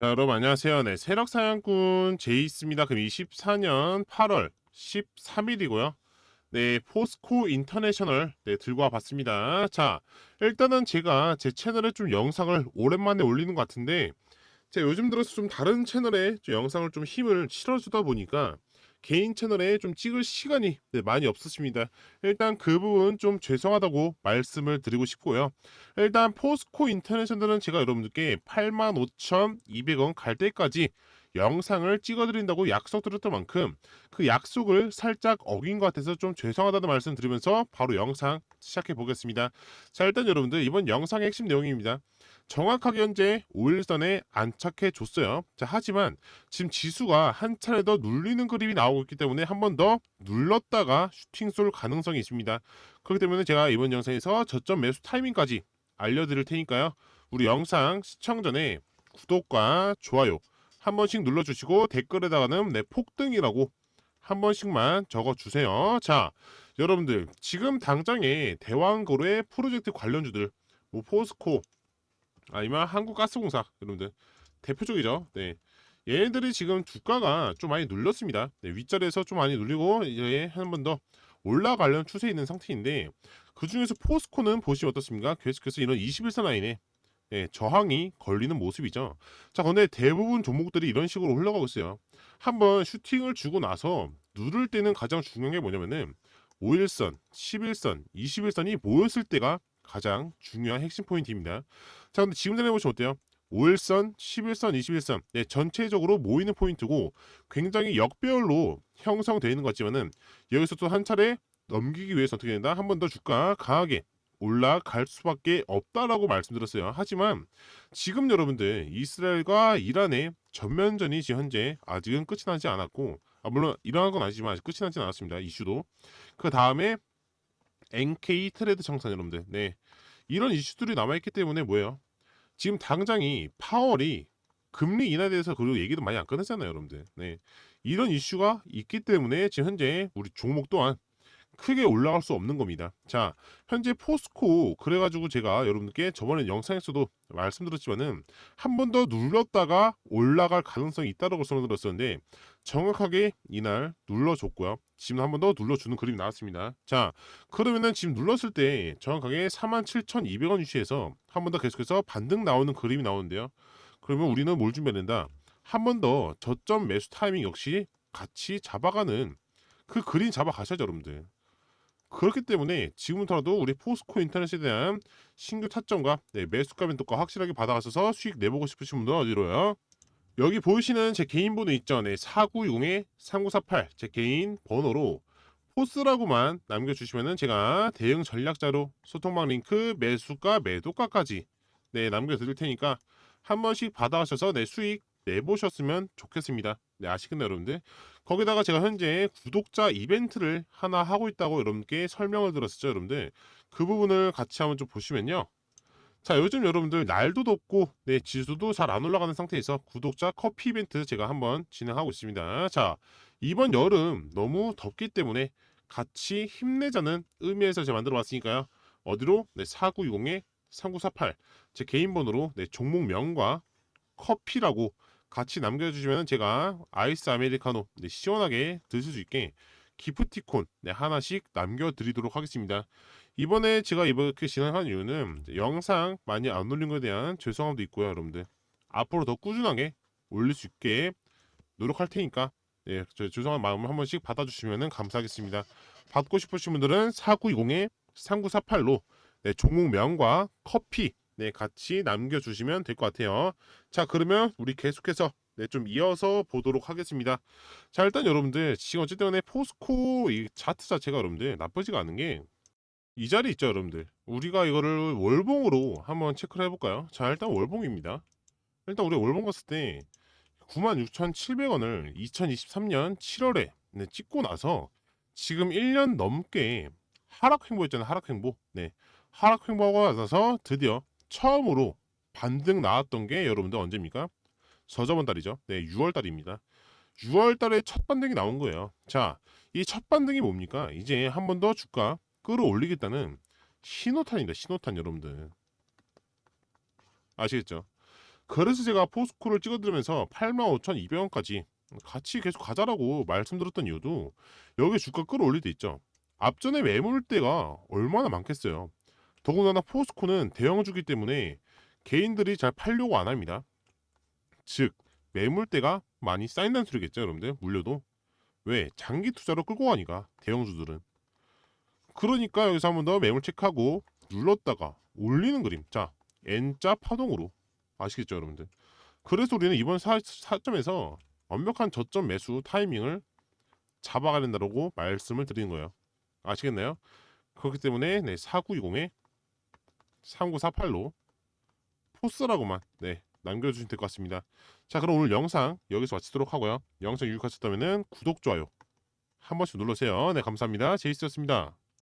자, 여러분 안녕하세요. 네, 세력 사냥꾼 제이스입니다. 그럼 24년 8월 13일이고요. 네, 포스코 인터내셔널 네, 들고 와봤습니다. 자, 일단은 제가 제 채널에 좀 영상을 오랜만에 올리는 것 같은데 제가 요즘 들어서 좀 다른 채널에 좀 영상을 좀 힘을 실어주다 보니까 개인 채널에 좀 찍을 시간이 네, 많이 없으십니다. 일단 그 부분 좀 죄송하다고 말씀을 드리고 싶고요. 일단 포스코 인터내셔널은 제가 여러분들께 85,200원 갈 때까지 영상을 찍어드린다고 약속드렸던 만큼 그 약속을 살짝 어긴 것 같아서 좀 죄송하다는 말씀 드리면서 바로 영상 시작해 보겠습니다. 자 일단 여러분들 이번 영상의 핵심 내용입니다. 정확하게 현재 5일선에 안착해 줬어요. 자 하지만 지금 지수가 한 차례 더 눌리는 그림이 나오고 있기 때문에 한 번 더 눌렀다가 슈팅 쏠 가능성이 있습니다. 그렇기 때문에 제가 이번 영상에서 저점 매수 타이밍까지 알려드릴 테니까요. 우리 영상 시청 전에 구독과 좋아요 한 번씩 눌러주시고 댓글에다가는 내 폭등이라고 한 번씩만 적어주세요. 자, 여러분들 지금 당장에 대왕거래 프로젝트 관련주들 뭐 포스코 아니면 한국가스공사 여러분들 대표적이죠. 네. 얘네들이 지금 주가가 좀 많이 눌렸습니다. 네, 윗자리에서 좀 많이 눌리고 이제 한 번 더 올라가려는 추세에 있는 상태인데 그 중에서 포스코는 보시면 어떻습니까? 계속해서 이런 21선 라인에 예, 저항이 걸리는 모습이죠. 자, 근데 대부분 종목들이 이런 식으로 흘러가고 있어요. 한번 슈팅을 주고 나서 누를 때는 가장 중요한 게 뭐냐면은 5일선, 11선, 21선이 모였을 때가 가장 중요한 핵심 포인트입니다. 자, 근데 지금 전에 보시면 어때요? 5일선, 11선, 21선 네, 전체적으로 모이는 포인트고 굉장히 역배열로 형성되어 있는 것 같지만은 여기서 또 한 차례 넘기기 위해서 어떻게 된다? 한 번 더 주가 강하게 올라갈 수밖에 없다라고 말씀드렸어요. 하지만 지금 여러분들 이스라엘과 이란의 전면전이 지금 현재 아직은 끝이 나지 않았고 아, 물론 일어난 건 아니지만 아직 끝이 나지 않았습니다. 이슈도 그 다음에 NK 트레이드 청산 여러분들 네 이런 이슈들이 남아있기 때문에 뭐예요? 지금 당장이 파월이 금리 인하에 대해서 그리고 얘기도 많이 안 꺼냈잖아요, 여러분들. 네. 이런 이슈가 있기 때문에 지금 현재 우리 종목 또한 크게 올라갈 수 없는 겁니다. 자, 현재 포스코 그래가지고 제가 여러분께 저번에 영상에서도 말씀드렸지만은 한 번 더 눌렀다가 올라갈 가능성이 있다고 설명드렸었는데 정확하게 이날 눌러줬고요. 지금 한 번 더 눌러주는 그림이 나왔습니다. 자, 그러면은 지금 눌렀을 때 정확하게 47,200원 위치에서 한 번 더 계속해서 반등 나오는 그림이 나오는데요. 그러면 우리는 뭘 준비해낸다? 한 번 더 저점 매수 타이밍 역시 같이 잡아가는 그 그림 잡아가셔야죠, 여러분들. 그렇기 때문에 지금부터라도 우리 포스코 인터넷에 대한 신규 타점과 네, 매수가 멘토가 확실하게 받아가셔서 수익 내보고 싶으신 분들은 어디로요? 여기 보이시는 제 개인 번호 있죠? 네, 496-3948 제 개인 번호로 포스라고만 남겨주시면은 제가 대응 전략자로 소통방 링크 매수가 매도가까지 네 남겨드릴 테니까 한 번씩 받아가셔서 내 수익 내보셨으면 좋겠습니다. 네, 아시겠나요, 여러분들? 거기다가 제가 현재 구독자 이벤트를 하나 하고 있다고 여러분께 설명을 드렸었죠, 여러분들. 그 부분을 같이 한번 좀 보시면요. 자, 요즘 여러분들 날도 덥고, 네, 지수도 잘 안 올라가는 상태에서 구독자 커피 이벤트 제가 한번 진행하고 있습니다. 자, 이번 여름 너무 덥기 때문에 같이 힘내자는 의미에서 제가 만들어 왔으니까요. 어디로? 네, 4920에 3948. 제 개인 번호로 네, 종목명과 커피라고 같이 남겨주시면 제가 아이스 아메리카노 네, 시원하게 드실 수 있게 기프티콘 네, 하나씩 남겨드리도록 하겠습니다. 이번에 제가 이렇게 진행한 이유는 영상 많이 안 올린 것에 대한 죄송함도 있고요, 여러분들. 앞으로 더 꾸준하게 올릴 수 있게 노력할 테니까 네, 저 죄송한 마음을 한 번씩 받아주시면 감사하겠습니다. 받고 싶으신 분들은 4920에 3948로 네, 종목명과 커피 네, 같이 남겨주시면 될 것 같아요. 자, 그러면 우리 계속해서 네, 좀 이어서 보도록 하겠습니다. 자, 일단 여러분들 지금 어쨌든 간에 포스코 이 차트 자체가 여러분들 나쁘지가 않은 게 이 자리 있죠, 여러분들. 우리가 이거를 월봉으로 한번 체크를 해볼까요? 자, 일단 월봉입니다. 일단 우리 월봉 갔을 때 96,700원을 2023년 7월에 네, 찍고 나서 지금 1년 넘게 하락 행보였잖아요. 하락 행보. 네. 하락 행보가 나서 드디어 처음으로 반등 나왔던 게 여러분들 언제입니까? 저저번 달이죠. 네, 6월 달입니다. 6월 달에 첫 반등이 나온 거예요. 자, 이 첫 반등이 뭡니까? 이제 한 번 더 주가 끌어올리겠다는 신호탄입니다. 신호탄 여러분들. 아시겠죠? 그래서 제가 포스코를 찍어드리면서 85,200원까지 같이 계속 가자라고 말씀드렸던 이유도 여기 주가 끌어올릴 때 있죠. 앞전에 매물대가 얼마나 많겠어요. 더군다나 포스코는 대형주기 때문에 개인들이 잘 팔려고 안 합니다. 즉 매물대가 많이 쌓인다는 소리겠죠, 여러분들. 물려도 왜 장기 투자로 끌고 가니까 대형주들은 그러니까 여기서 한 번 더 매물 체크하고 눌렀다가 올리는 그림. 자 N자 파동으로 아시겠죠, 여러분들. 그래서 우리는 이번 사, 사점에서 완벽한 저점 매수 타이밍을 잡아가야 된다고 말씀을 드리는 거예요. 아시겠나요? 그렇기 때문에 네, 4920에 3948로 포스라고만 네, 남겨주시면 될 것 같습니다. 자 그럼 오늘 영상 여기서 마치도록 하고요. 영상 유익하셨다면 구독, 좋아요 한 번씩 눌러주세요. 네 감사합니다. 제이스였습니다.